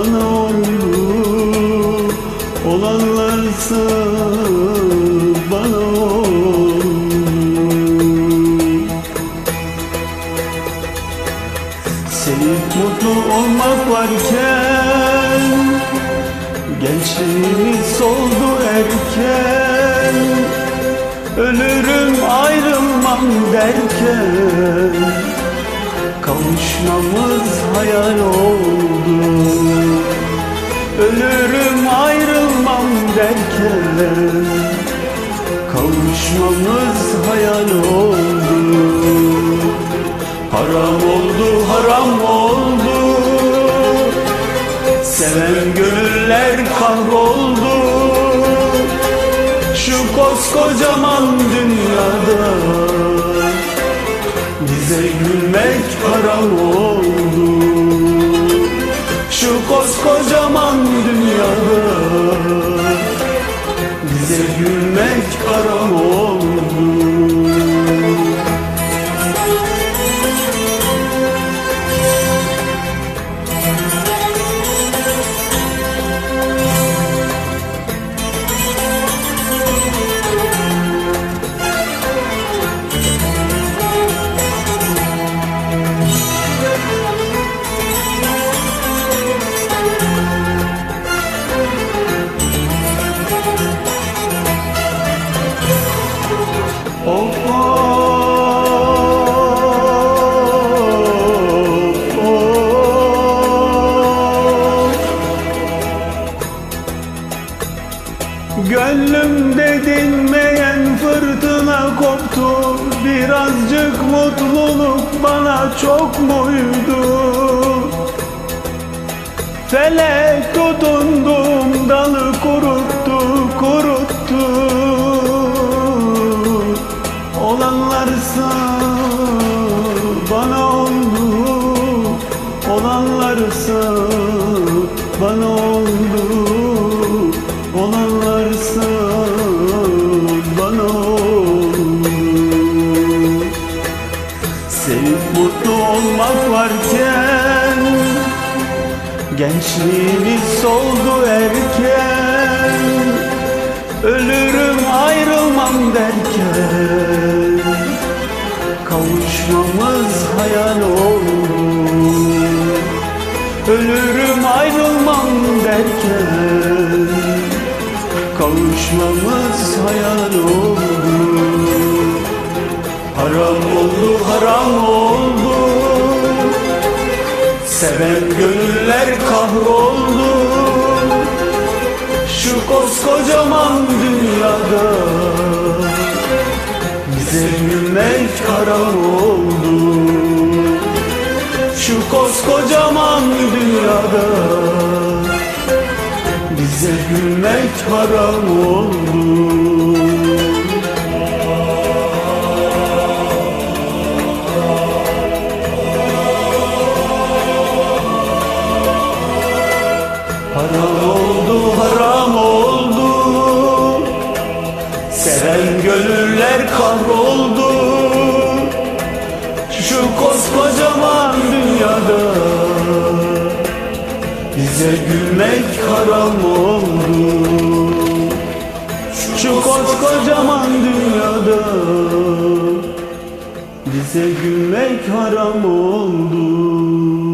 bana oldu Olanlarsa bana oldu Sevip mutlu olmak varken Gençliğimiz soldu erken. Ölürüm ayrılmam derken Kavuşmamız hayal oldu derken Kavuşmamız hayal oldu. Haram oldu, haram oldu. Seven gönüller kahroldu. Şu koskocaman dünyada Bize gülmek haram oldu. Şu koskocaman dünyada gülmek koptu Birazcık mutluluk bana çok muydu? Felek tutunduğum dalı kuruttu, kuruttu. Olanlarsa bana oldu. Olanlarsa bana oldu. Olanlarsa olmak varken Gençliğimiz soldu erken Ölürüm ayrılmam derken Kavuşmamız hayal oldu Ölürüm ayrılmam derken Kavuşmamız hayal oldu Haram oldu, haram oldu Seven gönüller kahroldu. Şu koskocaman dünyada Bize gülmek haram oldu. Şu koskocaman dünyada Bize gülmek haram oldu gönüller kahroldu. Şu koskocaman dünyada Bize gülmek haram oldu. Şu koskocaman dünyada Bize gülmek haram oldu